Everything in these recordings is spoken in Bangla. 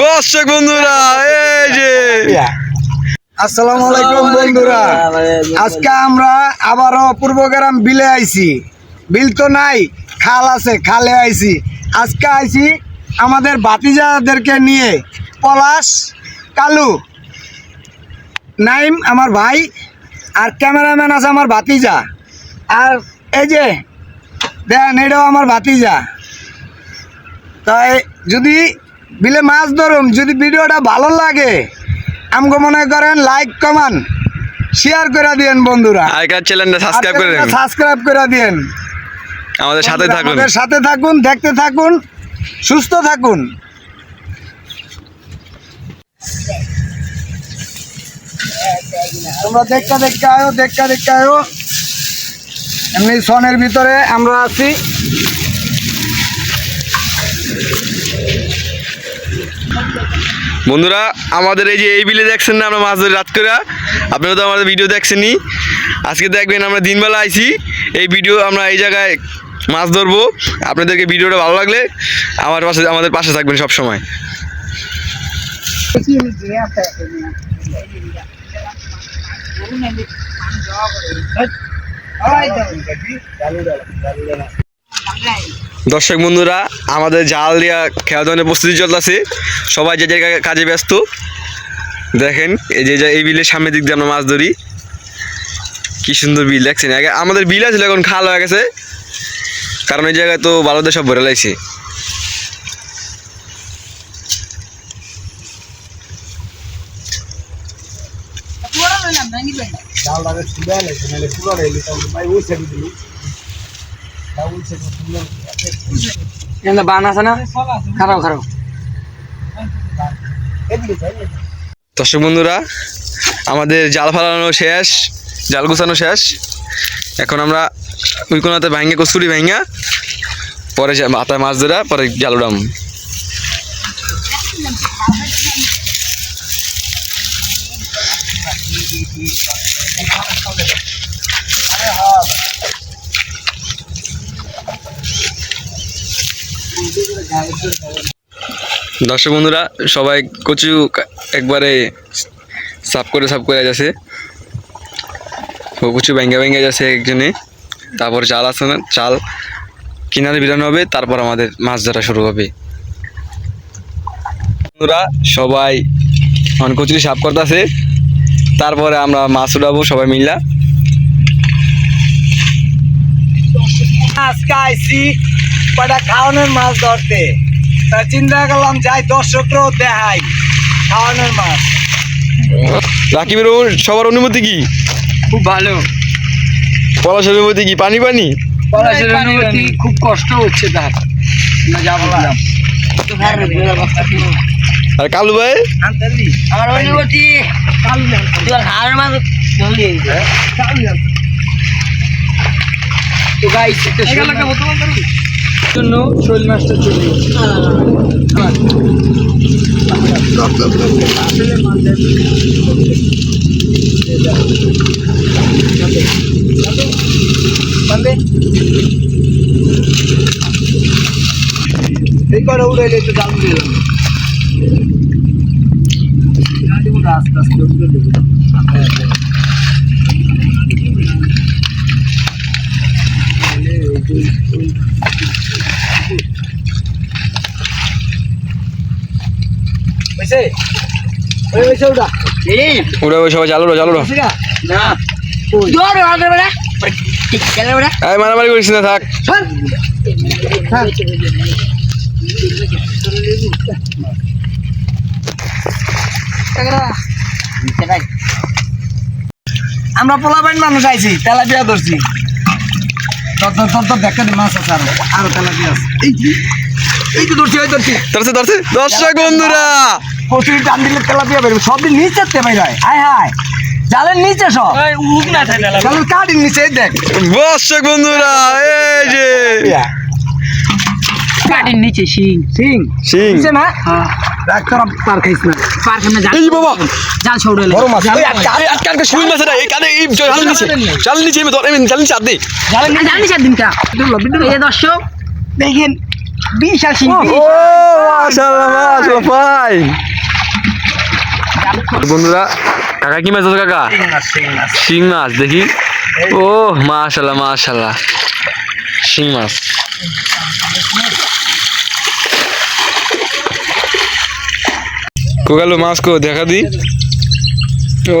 দর্শক বন্ধুরা এই যে। আসসালামু আলাইকুম বন্ধুরা। আজকে আমরা আবারও পূর্বগ্রাম বিলে আইছি। বিল তো নাই খাল আছে খালে আইছি। আজকে আইছি আমাদের ভাতিজাদেরকে নিয়ে পলাশ কালু নাইম আমার ভাই আর ক্যামেরাম্যান আছে আমার ভাতিজা। আর এই যে দেন এটাও আমার ভাতিজা। তাই যদি বিলে মাছ ধরুম যদি ভিডিওটা ভালো লাগে আমগো মনে করেন লাইক কমান শেয়ার করে দিয়েন বন্ধুরা। আগেকার চ্যানেলটা সাবস্ক্রাইব করে দিন। সাবস্ক্রাইব করে দিয়েন। আমাদের সাথে থাকুন। আমাদের সাথে থাকুন দেখতে থাকুন সুস্থ থাকুন। তোমরা দেখতে দেখতে আয়ো দেখতে দেখতে আয়ো। এমনি সনের ভিতরে আমরা আছি। বন্ধুরা, আমাদের এই যে এই বিলে দেখছেন না, আমরা মাছ ধরে রাত করে। আপনারা তো আমাদের ভিডিও দেখছেনই। আজকে দেখবেন আমরা দিনবেলা আইছি, এই ভিডিও আমরা এই জায়গায় মাছ ধরবো। আপনাদেরকে ভিডিওটা ভালো লাগলে আমার পাশে, আমাদের পাশে থাকবেন সব সময় দর্শক বন্ধুরা, আমাদের জাল দিয়া খেলা ধরনের প্রস্তুতি চলতেছে। সবাই যে জায়গায় কাজে ব্যস্ত, দেখেন, এই যে এই বিলের সামনের দিক দিয়ে আমরা মাছ ধরি। কি সুন্দর বিল, দেখছেন? আগে আমাদের বিল আছে এখন খাল হয়ে গেছে। কারণ এই জায়গায় তো বালুদের সব ভরে লাগছে দর্শক বন্ধুরা, আমাদের জাল ফালানো শেষ, জাল গুছানো শেষ। এখন আমরা ওই কোনাতে ভাঙ্গে, কস্তুরি ভাঙ্গা, পরে মাথায় মাছ ধরা পরে জাল উড়াম। দর্শক বন্ধুরা, সবাই কচু একবারে সাফ করে সাফ করে যাচ্ছে। কচু ব্যাঙ্গা ভেঙ্গে যাচ্ছে একজনে। তারপর চাল আছে না, চাল কিনারে বিরানো হবে, তারপর আমাদের মাছ ধরা শুরু হবে। বন্ধুরা, সবাই এখন কচুরি সাফ করতেছে। তারপরে আমরা মাছ উঠাবো সবাই মিললা আজকে আইসি কটা খাওয়ানোর মাছ ধরতে। তা চিন্তা করলাম যাই দর্শকরাও দেখাই খাওয়ানোর মাছ। রাকিবের সবার অনুমতি কি? খুব ভালো। পলাশের অনুমতি কি? পানি পানি? পলাশের অনুমতি খুব কষ্ট হচ্ছে তার। না যা বললাম। আর কালু ভাই? আমার অনুমতি হাড়ের মাছ তো গাইস জন্য শৈল মাছটা চলে গেছে এই করে আস্তে উড়ে দেবো ওটা ওই সবাই চালু চালু এই মারামারি করিস না থাক। আমরা পোলাবাইন মানুষ আইছি তেলাপিয়া ধরছি। তোর তোর তোর দেখতে মাছ আছে আরও। আরও তেলাপিয়া আছে। এই যে, এই তো ধরছি ওই ধরছি। ধরছে ধরছে। দর্শক বন্ধুরা। কচুরি টান দিলে তেলাপিয়া বেরবে। সব দিন নিচে তেমাই হয় হায় হায়। জালের নিচে সব। নিচে দেখ। বন্ধুরা এই যে। নিচে সিং সিং নিচে না? দর্শক। দেখেন বিশাল শিং ও মাশাআল্লাহ মাশাআল্লাহ ভাই। বন্ধুরা কাকা কি মাছ কাকা? শিং মাছ দেখি। ও মাশাআল্লাহ মাশাআল্লাহ। শিং মাছ। কোকালো মাছ কো দেখা দি। ও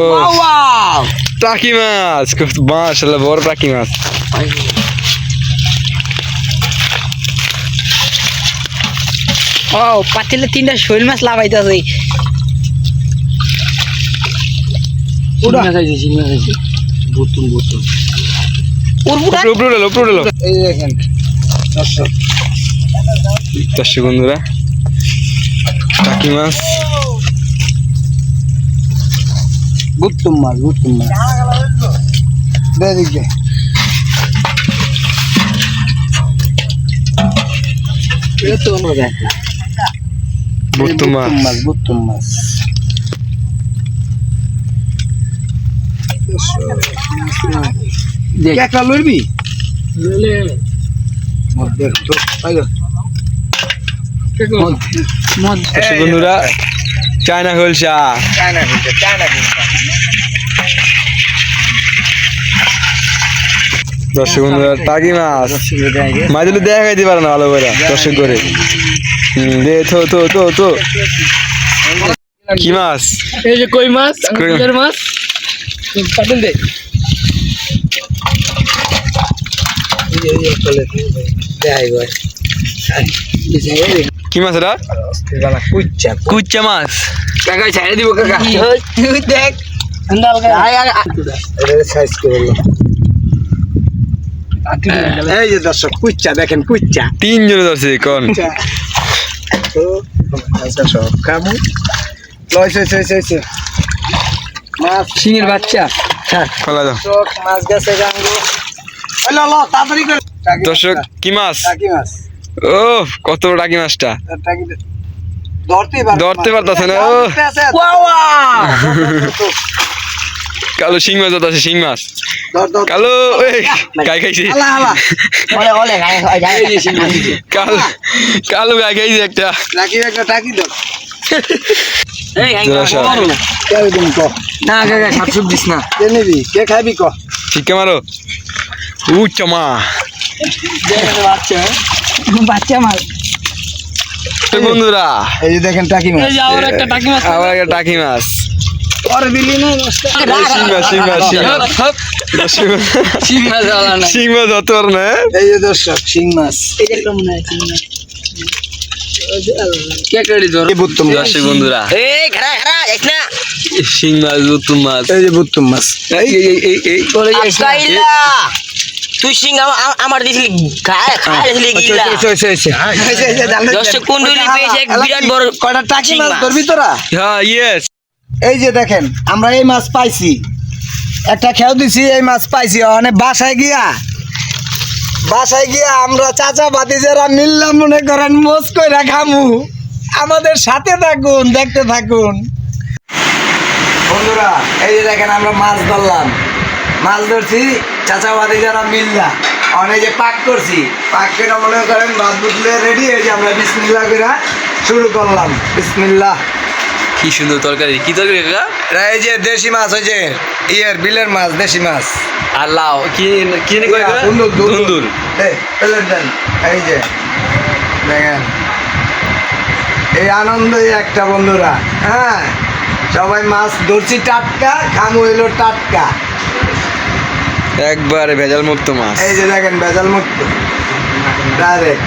টাকি মাছ মাশাআল্লাহ বড় টাকি মাছ। ও পাতিলে তিনটা শৈল মাছ লাভাইতেছে দর্শক। বন্ধুরা টাকি মাছ। গুত্তুম মাছ গুত্তুম মাছ। দে দিকে বুত্তু মাছ মাছ একটা লড়বি বন্ধুরা চায়না খোলসা চায়না কিন্তু চায়না দর্শক বন্ধুরা টাকি মাছ মাছ দেখা খাইতে পারে না ভালো করে দর্শক করে দে তো তো তো তো কি মাছ এই যে কই মাছ কই মাছ। আঙ্গুলের মাছ পাতিল দে কি মাছ এটা কুচ্চা কুচ্চা মাছ কাকা ছাড়ে দিব কাকা তুই দেখ সাইজ করে এই যে দর্শক কুচ্চা দেখেন কুচ্চা তিনজনে ধরছে কোন তো আচ্ছা সব খামু লইছে লইছে লইছে মাছ। সিংহের বাচ্চা। হ্যাঁ। খোলা দাও। চোখ মাছ গেছে গাঙ্গু। হলো লো তাড়াতাড়ি করে। দর্শক কি মাছ? টাকি মাছ। ও কত টাকি মাছটা। ধরতে পার ধরতে পারতাছে না, ও। কালো শিং মাছ আছে শিং মাছ। কালো গাই খাইছে। কালো কালো গাই খাইছে একটা। শিক্ষা মারো। উচ্চমা বাচ্চা। বাচ্চা মাছ তো বন্ধুরা এই যে দেখেন টাকি মাছ। এই যে আবার একটা টাকি মাছ। আবার একটা টাকি মাছ। দিলি না শিং মাছ শিং মাছ শিং মাছ। আলা না শিং মাছ? না এই যে দর্শক শিং মাছ। এই যে শিং মাছ শিং মাছ মাছ। এই যে বুত্তুম মাছ। এই এই এই তুই সিং আমার দিছিলি খায় খায় দিছিলি গিল্লা দর্শক কুণ্ডলী পেয়েছে এক বিরাট বড় কয়টা টাকি মাছ মাছ। ধরবি তোরা? হ্যাঁ ইয়েস এই যে দেখেন আমরা এই মাছ পাইছি। একটা খেয়াল দিছি, এই মাছ পাইছি অনেক বাসায় গিয়া। বাসায় গিয়া আমরা চাচা বাতি যারা মিললাম মনে করেন, মোজ কইরা খামু। আমাদের সাথে থাকুন, দেখতে থাকুন। বন্ধুরা, এই যে দেখেন, আমরা মাছ ধরলাম। মাছ ধরছি, চাচা বাতি যারা মিললা। অনেক যে পাক করছি, পাক করে মনে করেন ভাত বুতলে রেডি হয়ে যে আমরা বিসমিল্লা করে শুরু করলাম। বিসমিল্লাহ। কি সুন্দর তরকারি? কি তরকারি কাকা? এই যে দেশি মাছ ওই যে ইয়ের বিলের মাছ দেশি মাছ। আর লাউ কি কি নে কয়? দুন্দুল দুন্দুল এই যে দেখেন। এই আনন্দই একটা বন্ধুরা। হ্যাঁ সবাই মাছ ধরছি টাটকা খামু হইল টাটকা। একবারে ভেজাল মুক্ত মাছ। এই যে দেখেন বেজাল মুক্ত ডাইরেক্ট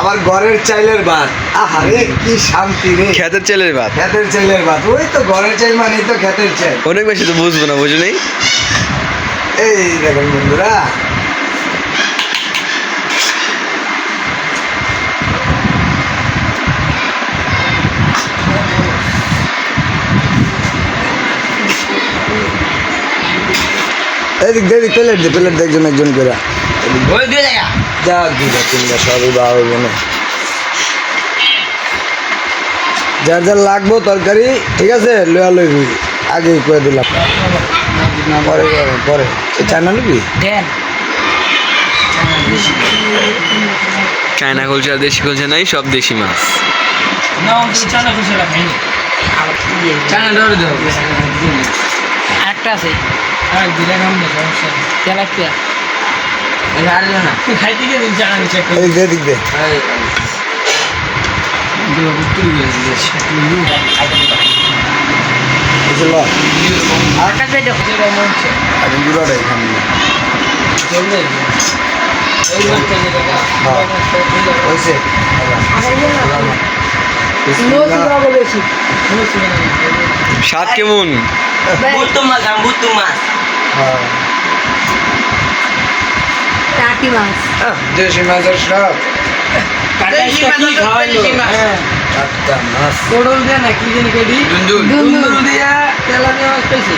আবার ঘরের চাইলের ভাত। আহারে কি শান্তি রে। খেতের ছেলের ভাত। খেতের চাইলের ভাত। ওই তো ঘরের চাই মানেই তো খেতের চাই অনেক বেশি তো বুঝব না বুঝলি এই দেখেন বন্ধুরা। এদিক দেখি প্লেট দে প্লেট একজন একজন করে। ওই তিনটা সবই হইব না যার যার লাগবো তরকারি ঠিক আছে লয়া লইবি। আগেই করে দিলাম। পরে পরে, চায়না নিবি দেন। চায়না কলচা দেশি কলচা নাই সব দেশি মাছ। একটা আছে। দেখো হয়েছে। স্বাদ কেমন? বুত্তু মাছ আম বুত্তু মাছ। দেশি মাছের সব মাছ হলো দেশি মাছ। একটা মাছ। পটল দিয়ে না কি জানি কইদি দুন্দুল। দিয়া তেলাপিয়া মাছ পেয়েছি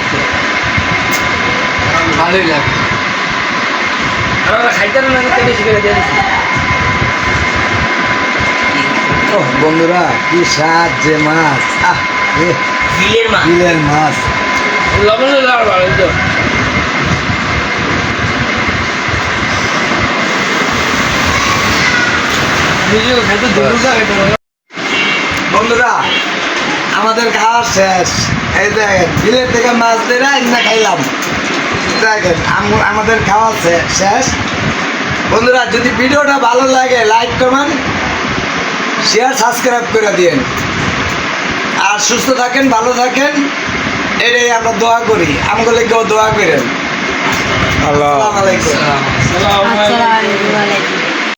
ভালোই লাগে। আমরা খাইতে না বেশি করে দিয়ে বন্ধুরা কি স্বাদ যে মাছ। আহ বিলের মাছ। বিলের মাছ। লবণ ভালো তো বুঝিও খাইতে দুন্দুলটা খাইতে হবে বন্ধুরা আমাদের খাওয়া শেষ। এই দেখেন বিলের থেকে মাছ ধরে না খাইলাম। দেখেন আমাদের খাওয়া শেষ। বন্ধুরা যদি ভিডিওটা ভালো লাগে লাইক কমেন্ট শেয়ার সাবস্ক্রাইব করে দিন আর সুস্থ থাকেন ভালো থাকেন এটাই আমরা দোয়া করি। আমাদের কেউ দোয়া করেন। আল্লাহ। আসসালামু আলাইকুম। আসসালামু আলাইকুম।